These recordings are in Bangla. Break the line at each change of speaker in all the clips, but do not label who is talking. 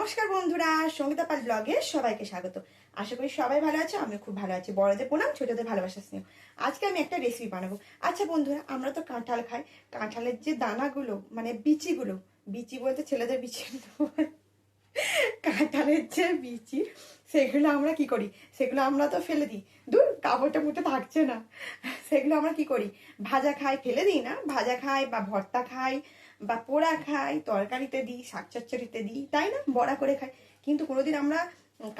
নমস্কার বন্ধুরা, সঙ্গীতা পাল ব্লগে সবাইকে স্বাগত। আশা করি সবাই ভালো আছে আমি খুব ভালো আছি। বড়দের প্রণাম, ছোটদের ভালোবাসা স্নেহ। আজকে আমি একটা রেসিপি বানাবো। আচ্ছা বন্ধুরা, আমরা তো কাঁঠাল খাই। কাঁঠালের যে দানাগুলো মানে বিচিগুলো, বিচি বলতে ছেলেদের বিচি কাঁঠালের যে বিচি, সেগুলো আমরা কি করি? সেগুলো আমরা তো ফেলে দিই। দূর, কাপড়টা মুঠে থাকছে না। সেগুলো আমরা কি করি? ভাজা খাই ফেলে দিই না? ভাজা খাই বা ভর্তা খাই বা পোড়া খাই, তরকারিতে দিই শাক চচ্চড়িতে দিই, তাই না? বড়া করে খাই। কিন্তু কোনোদিন আমরা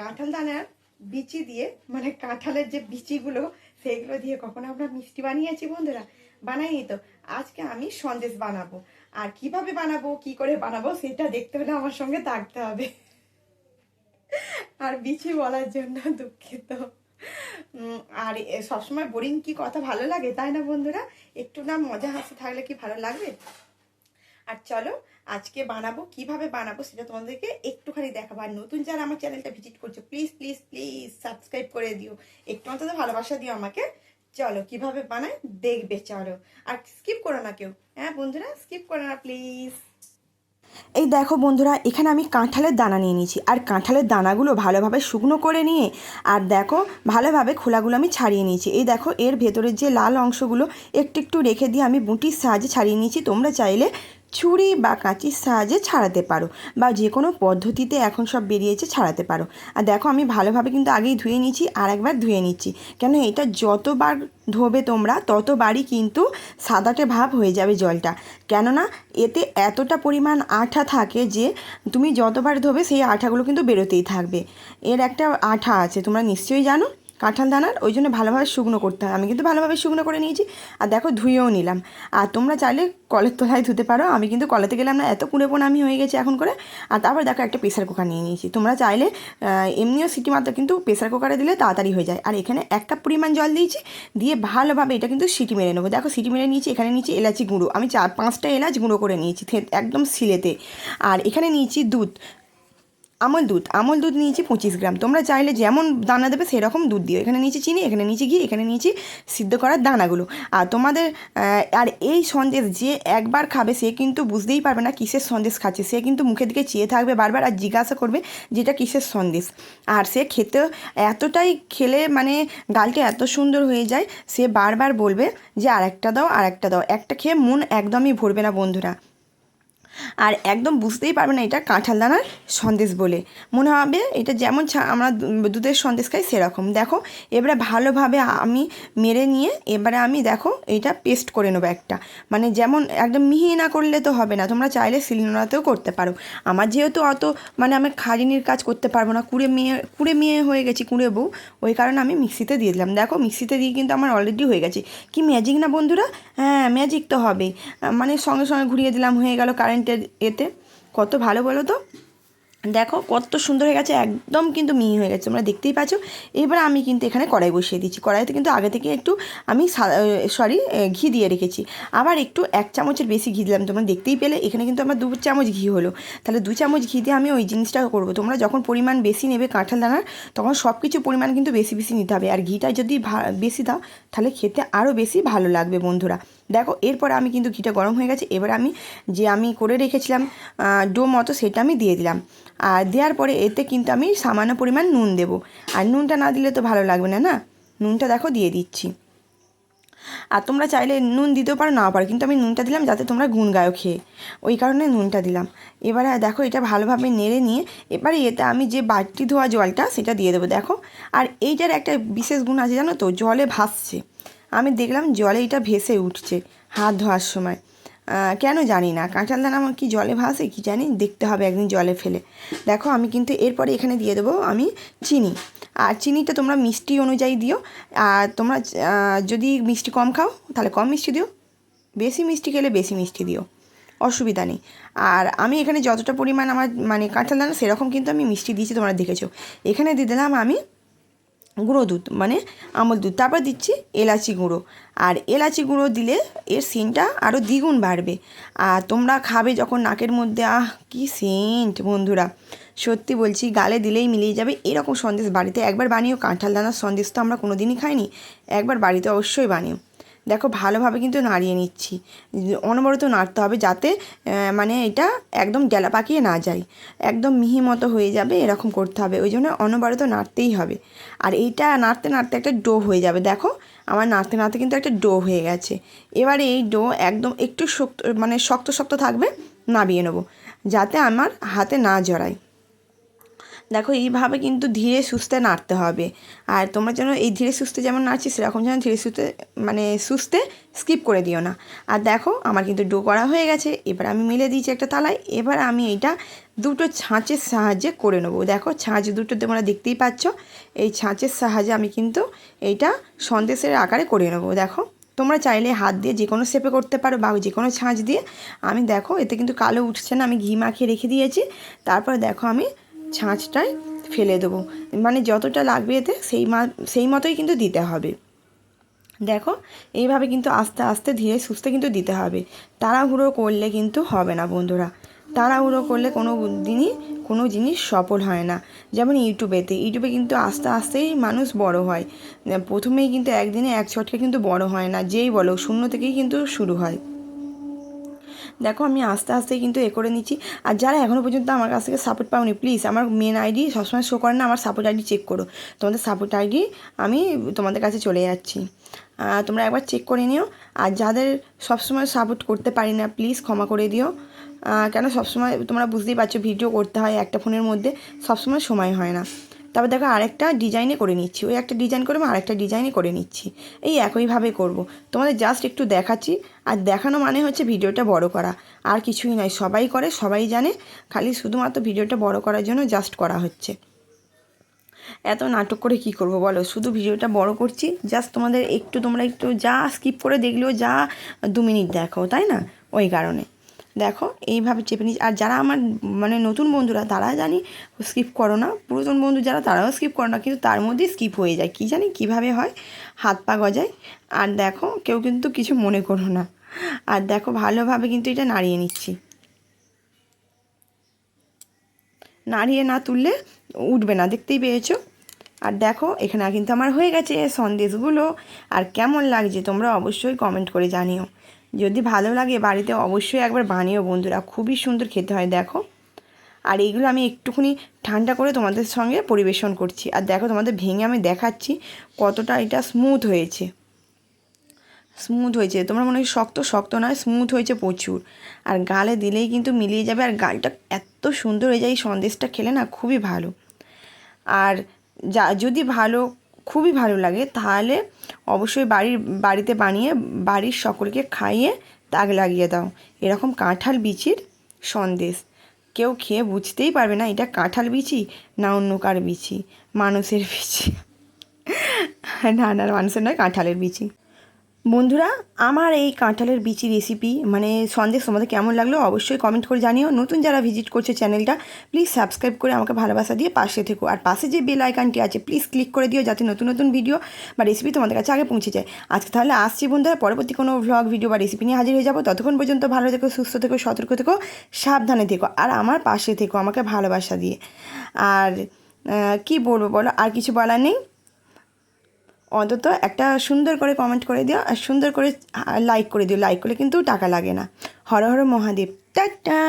কাঁঠাল দানার বিচি দিয়ে মানে কাঁঠালের যে বিচিগুলো সেগুলো দিয়ে কখনো আমরা মিষ্টি বানিয়েছি বন্ধুরা? বানাইনি তো। আজকে আমি সন্দেশ বানাবো। আর কীভাবে বানাবো, কি করে বানাবো, সেটা দেখতে হলে আমার সঙ্গে থাকতে হবে। আর বিচি বলার জন্য দুঃখিত। আর সবসময় বোরিং কি কথা ভালো লাগে, তাই না বন্ধুরা? একটু না মজা হাসি থাকলে কি ভালো লাগবে? আর চলো আজকে বানাবো, কীভাবে বানাবো সেটা তোমাদেরকে একটুখানি দেখাবো। আর নতুন যারা আমার চ্যানেলটা ভিজিট করছ প্লিজ প্লিজ প্লিজ সাবস্ক্রাইব করে দিও। একটু অন্তত ভালোবাসা দিও আমাকে। চলো, কীভাবে বানায় দেখবে, চলো। আর স্কিপ করো না কেউ। হ্যাঁ বন্ধুরা স্কিপ করো না প্লিজ এই দেখো বন্ধুরা, এখানে আমি কাঁঠালের দানা নিয়ে নিয়েছি। আর কাঁঠালের দানাগুলো ভালোভাবে শুকনো করে নিয়ে, আর দেখো, ভালোভাবে খোলাগুলো আমি ছাড়িয়ে নিয়েছি। এই দেখো, এর ভেতরের যে লাল অংশগুলো, একটু একটু রেখে দিয়ে আমি বুটির সাহায্যে ছাড়িয়ে নিয়েছি। তোমরা চাইলে ছুরি বা কাঁচির সাহায্যে ছাড়াতে পারো বা যে কোনো পদ্ধতিতে এখন সব বেরিয়েছে ছাড়াতে পারো। আর দেখো আমি ভালোভাবে কিন্তু আগেই ধুয়ে নিচ্ছি আর একবার ধুয়ে নিচ্ছি। কেন এটা যতবার ধোবে তোমরা, ততবারই কিন্তু সাদাটে ভাব হয়ে যাবে জলটা। কেননা এতে এতটা পরিমাণ আঠা থাকে যে তুমি যতবার ধোবে সেই আঠাগুলো কিন্তু বেরোতেই থাকবে। এর একটা আঠা আছে, তোমরা নিশ্চয়ই জানো? কাঁঠাল দানার ওই জন্য ভালোভাবে শুকনো করতে হয়। আমি কিন্তু ভালোভাবে শুকনো করে নিয়েছি। আর দেখো ধুয়েও নিলাম। আর তোমরা চাইলে কলের তলায় ধুতে পারো। আমি কিন্তু কলেতে গেলাম না, এত কুড়ে পোনা আমি হয়ে গেছি এখন করে। আর তারপর দেখো একটা প্রেসার কুকার নিয়ে নিয়েছি। তোমরা চাইলে এমনিও সিটি মাত্র কিন্তু প্রেসার কুকারে দিলে তাড়াতাড়ি হয়ে যায়। আর এখানে এক কাপ পরিমাণ জল দিয়েছি। দিয়ে ভালোভাবে এটা কিন্তু সিটি মেরে নেব। দেখো সিটি মেরে নিয়েছি, এখানে নিয়েছি এলাচি গুঁড়ো। আমি চার, পাঁচটা এলাচ গুঁড়ো করে নিয়েছি একদম সিলেতে আর এখানে নিয়েছি দুধ। আমল দুধ আমল দুধ নিয়েছি পঁচিশ গ্রাম। তোমরা চাইলে যেমন দানা দেবে সেরকম দুধ দিও। এখানে নিয়েছি চিনি, এখানে নিয়েছি ঘি, এখানে নিয়েছি সিদ্ধ করার দানাগুলো। আর তোমাদের আর এই সন্দেশ যে একবার খাবে সে কিন্তু বুঝতেই পারবে না কিসের সন্দেশ খাচ্ছে। সে কিন্তু মুখের দিকে চেয়ে থাকবে বারবার আর জিজ্ঞাসা করবে যেটা কিসের সন্দেশ। আর সে খেতে এতটাই খেলে মানে গালটা এত সুন্দর হয়ে যায়, সে বারবার বলবে যে আর একটা দাও আর একটা দাও। একটা খেয়ে মন একদমই ভরবে না বন্ধুরা। আর একদম বুঝতেই পারবে না এটা কাঁঠাল দানার সন্দেশ বলে। মনে হবে এটা যেমন আমরা দুধের সন্দেশ খাই সেরকম। দেখো, এবারে ভালোভাবে আমি মেরে নিয়ে এবারে আমি দেখো এটা পেস্ট করে নেব একটা। মানে যেমন একদম মিহি না করলে তো হবে না, তোমরা চাইলে শিলনোড়াতেও করতে পারো। আমার যেহেতু অত মানে আমি খারিনির কাজ করতে পারব না, কুড়ে মেয়ে কুড়ে মেয়ে হয়ে গেছি, কুড়ে বউ, ওই কারণে আমি মিক্সিতে দিয়ে দিলাম। দেখো, মিক্সিতে দিয়ে কিন্তু আমার অলরেডি হয়ে গেছে। কি ম্যাজিক না বন্ধুরা? হ্যাঁ ম্যাজিক তো হবে মানে সঙ্গে সঙ্গে ঘুরিয়ে দিলাম, হয়ে গেল কারেন্টের এতে। কত ভালো বলো তো? দেখো, কত সুন্দর হয়ে গেছে, একদম কিন্তু মিহি হয়ে গেছে, তোমরা দেখতেই পাচ্ছ। এবার আমি কিন্তু এখানে কড়াই বসিয়ে দিচ্ছি। কড়াইতে কিন্তু আগে থেকে একটু আমি সরি ঘি দিয়ে রেখেছি। আবার একটু এক চামচের বেশি ঘি দিলাম, তোমরা দেখতেই পেলে, এখানে কিন্তু আমার দু চামচ ঘি হলো। তাহলে দু চামচ ঘি দিয়ে আমি ওই জিনিসটা করব। তোমরা যখন পরিমাণ বেশি নেবে কাঁঠাল দানার তখন সব কিছু পরিমাণ কিন্তু বেশি বেশি নিতে হবে। আর ঘিটা যদি বেশি দাও, তাহলে খেতে আরও বেশি ভালো লাগবে, বন্ধুরা। দেখো, এরপরে আমি কিন্তু ঘিটা গরম হয়ে গেছে। এবার আমি যে আমি করে রেখেছিলাম ডো মতো, সেটা আমি দিয়ে দিলাম। আর দেওয়ার পরে এতে কিন্তু আমি সামান্য পরিমাণ নুন দেবো। আর নুনটা না দিলে তো ভালো লাগবে না না? নুনটা দেখো, দিয়ে দিচ্ছি। আর তোমরা চাইলে নুন দিতেও পারো না পারো, কিন্তু আমি নুনটা দিলাম যাতে তোমরা গুণ গায়ো খেয়ে। ওই কারণে নুনটা দিলাম। এবারে দেখো, এটা ভালোভাবে নেড়ে নিয়ে এবারে এতে আমি যে বাটি ধোয়া জলটা, সেটা দিয়ে দেবো, দেখো। আর এইটার একটা বিশেষ গুণ আছে জানো তো, জলে ভাসছে। আমি দেখলাম জলে এটা ভেসে উঠছে হাত ধোয়ার সময়। কেন জানি না কাঁঠাল দানা আমার কি জলে ভাসে কি জানি, দেখতে হবে একদিন জলে ফেলে। দেখো, আমি কিন্তু এরপরে এখানে দিয়ে দেবো আমি চিনি। আর চিনিটা তোমরা মিষ্টি অনুযায়ী দিও, আর তোমরা যদি মিষ্টি কম খাও, তাহলে কম মিষ্টি দিও। বেশি মিষ্টি খেলে বেশি মিষ্টি দিও। অসুবিধা নেই। আর আমি এখানে যতটা পরিমাণ আমার মানে কাঁঠাল দানা সেরকম কিন্তু আমি মিষ্টি দিয়েছি, তোমরা দেখেছ। এখানে দিয়ে দিলাম আমি গুঁড়ো দুধ মানে আমল দুধ। তারপর দিচ্ছি এলাচি গুঁড়ো। আর এলাচি গুঁড়ো দিলে এর সেন্টটা আরও দ্বিগুণ বাড়বে। আর তোমরা খাবে যখন নাকের মধ্যে, আহ, কি সেন্ট বন্ধুরা। সত্যি বলছি, গালে দিলেই মিলিয়ে যাবে। এরকম সন্দেশ বাড়িতে একবার বানিয়েও কাঁঠাল দানার সন্দেশ তো আমরা কোনো দিনই খাইনি। একবার বাড়িতে অবশ্যই বানিও। দেখো ভালোভাবে কিন্তু নাড়িয়ে নিচ্ছি। অনবরত নাড়তে হবে যাতে মানে এটা একদম ডেলা পাকিয়ে না যায়। একদম মিহি মতো হয়ে যাবে, এরকম করতে হবে। ওই জন্য অনবরত নাড়তেই হবে। আর এইটা নাড়তে নাড়তে একটা ডো হয়ে যাবে। দেখো, আমার নাড়তে নাড়তে কিন্তু একটা ডো হয়ে গেছে। এবারে এই ডো একদম একটু শক্ত মানে শক্ত শক্ত থাকবে, নাবিয়ে নেব। যাতে আমার হাতে না জড়ায়। দেখো, এইভাবে কিন্তু ধীরে সুস্থে নাড়তে হবে। আর তোমরা যেন এই ধীরে সুস্থে যেমন নাড়ছি সেরকম যেন ধীরে সুস্থে মানে সুস্থে স্কিপ করে দিও না। আর দেখো, আমার কিন্তু ডো করা হয়ে গেছে, এবার আমি মিলে দিয়েছি একটা তালায় এবার আমি এইটা দুটো ছাঁচের সাহায্যে করে নেব। দেখো, ছাঁচ দুটো তোমরা দেখতেই পাচ্ছ, এই ছাঁচের সাহায্যে আমি কিন্তু এইটা সন্দেশের আকারে করে নেব। দেখো, তোমরা চাইলে হাত দিয়ে যে কোনো শেপে করতে পারো বা যে কোনো ছাঁচ দিয়ে। আমি দেখো, এতে কিন্তু কালো উঠছে না, আমি ঘি মাখিয়ে রেখে দিয়েছি। তারপর দেখো, আমি ছাঁচটায় ফেলে দেবো। মানে যতটা লাগবে এতে সেই মা, সেই মতোই কিন্তু দিতে হবে। দেখো, এইভাবে কিন্তু আস্তে আস্তে ধীরে সুস্থে কিন্তু দিতে হবে। তাড়াহুড়ো করলে কিন্তু হবে না বন্ধুরা। তাড়াহুড়ো করলে কোনো দিনই কোনো জিনিস সফল হয় না। যেমন ইউটিউবেতে, ইউটিউবে কিন্তু আস্তে আস্তেই মানুষ বড় হয়। প্রথমেই কিন্তু একদিনে এক ছটকে কিন্তু বড় হয় না, যেই বলো, শূন্য থেকেই কিন্তু শুরু হয়। দেখো আমি আস্তে আস্তে কিন্তু এ করে নিচ্ছি। আর যারা এখনও পর্যন্ত আমার কাছ থেকে সাপোর্ট পাওনি প্লিজ আমার মেন আইডি সবসময় শো করে না, আমার সাপোর্ট আইডি চেক করো। তোমাদের সাপোর্ট আইডি আমি তোমাদের কাছে চলে যাচ্ছি। তোমরা একবার চেক করে নিও। আর যাদের সবসময় সাপোর্ট করতে পারি না প্লিজ ক্ষমা করে দিও। কেন সবসময় তোমরা বুঝতেই পারছ ভিডিও করতে হয় একটা ফোনের মধ্যে, সবসময় সময় হয় না। তারপর দেখো আরেকটা ডিজাইনে করে নিচ্ছি। ওই একটা ডিজাইন করে আরেকটা ডিজাইনে করে নিচ্ছি। এই একইভাবে করব। তোমাদের জাস্ট একটু দেখাচ্ছি। আর দেখানো মানে হচ্ছে ভিডিওটা বড় করা। আর কিছুই নয়, সবাই করে, সবাই জানে। খালি শুধুমাত্র ভিডিওটা বড় করার জন্য জাস্ট করা হচ্ছে। এত নাটক করে কি করব বলো? শুধু ভিডিওটা বড় করছি। জাস্ট তোমাদের একটু, তোমরা একটু যা স্কিপ করে দেখলেও যা দু মিনিট দেখো, তাই না? ওই কারণে। দেখো, এইভাবে চেপে নিচ্ছি আর যারা আমার মানে নতুন বন্ধুরা, তারা জানি স্কিপ করো না। পুরাতন বন্ধু যারা, তারাও স্কিপ করো না। কিন্তু তার মধ্যেই স্কিপ হয়ে যায়। কী জানি কীভাবে হয়, হাত পা গজায়। আর দেখো, কেউ কিন্তু কিছু মনে করো না। আর দেখো, ভালোভাবে কিন্তু এটা নাড়িয়ে নিচ্ছি। নাড়িয়ে না তুললে উঠবে না, দেখতেই পেয়েছ? আর দেখো, এখানে কিন্তু আমার হয়ে গেছে সন্দেশগুলো। আর কেমন লাগছে, তোমরা অবশ্যই কমেন্ট করে জানিও। যদি ভালো লাগে বাড়িতে অবশ্যই একবার বানিও বন্ধুরা, খুবই সুন্দর খেতে হয়, দেখো। আর এইগুলো আমি একটুখানি ঠান্ডা করে তোমাদের সঙ্গে পরিবেশন করছি। আর দেখো তোমাদের ভেঙে আমি দেখাচ্ছি কতটা এটা স্মুথ হয়েছে। স্মুথ হয়েছে, তোমরা মনে হয় শক্ত শক্ত নয় স্মুথ হয়েছে প্রচুর। আর গালে দিলেই কিন্তু মিলিয়ে যাবে, আর গালটা এত সুন্দর হয়ে যায়, এই সন্দেশটা খেলে না খুবই ভালো। আর যা, যদি ভালো খুবই ভালো লাগে। তাহলে অবশ্যই বাড়ির, বাড়িতে বানিয়ে, বাড়ির সকলকে খাইয়ে তাক লাগিয়ে দাও। এরকম কাঁঠাল বিচির সন্দেশ। কেউ খেয়ে বুঝতেই পারবে না, এটা কাঁঠাল বিচি না অন্য কার বিচি? মানুষের বিচি। না না, মানুষের নয়, কাঁঠালের বিচি। বন্ধুরা, আমার এই কাঁঠালের বিচি রেসিপি মানে সন্দেশ তোমাদের কেমন লাগল অবশ্যই কমেন্ট করে জানিও। নতুন যারা ভিজিট করছে চ্যানেলটা প্লিজ সাবস্ক্রাইব করে আমাকে ভালোবাসা দিয়ে পাশে থেকো। আর পাশে যে বেল আইকনটি আছে প্লিজ ক্লিক করে দিও যাতে নতুন নতুন ভিডিও বা রেসিপি তোমাদের কাছে আগে পৌঁছে যায়। আজকে তাহলে আসছি বন্ধুরা, পরবর্তী কোনো ভ্লগ ভিডিও বা রেসিপি নিয়ে হাজির হয়ে যাব। ততক্ষণ পর্যন্ত ভালো থেকো, সুস্থ থেকো, সতর্ক থেকো, সাবধানে থেকো। আর আমার পাশে থেকো আমাকে ভালোবাসা দিয়ে। আর কি বলব বলো? আর কিছু বলার নেই। অন্তত একটা সুন্দর করে কমেন্ট করে দিও আর সুন্দর করে লাইক করে দিও। লাইক করলে কিন্তু টাকা লাগে না। হর হর মহাদেব। টাটা!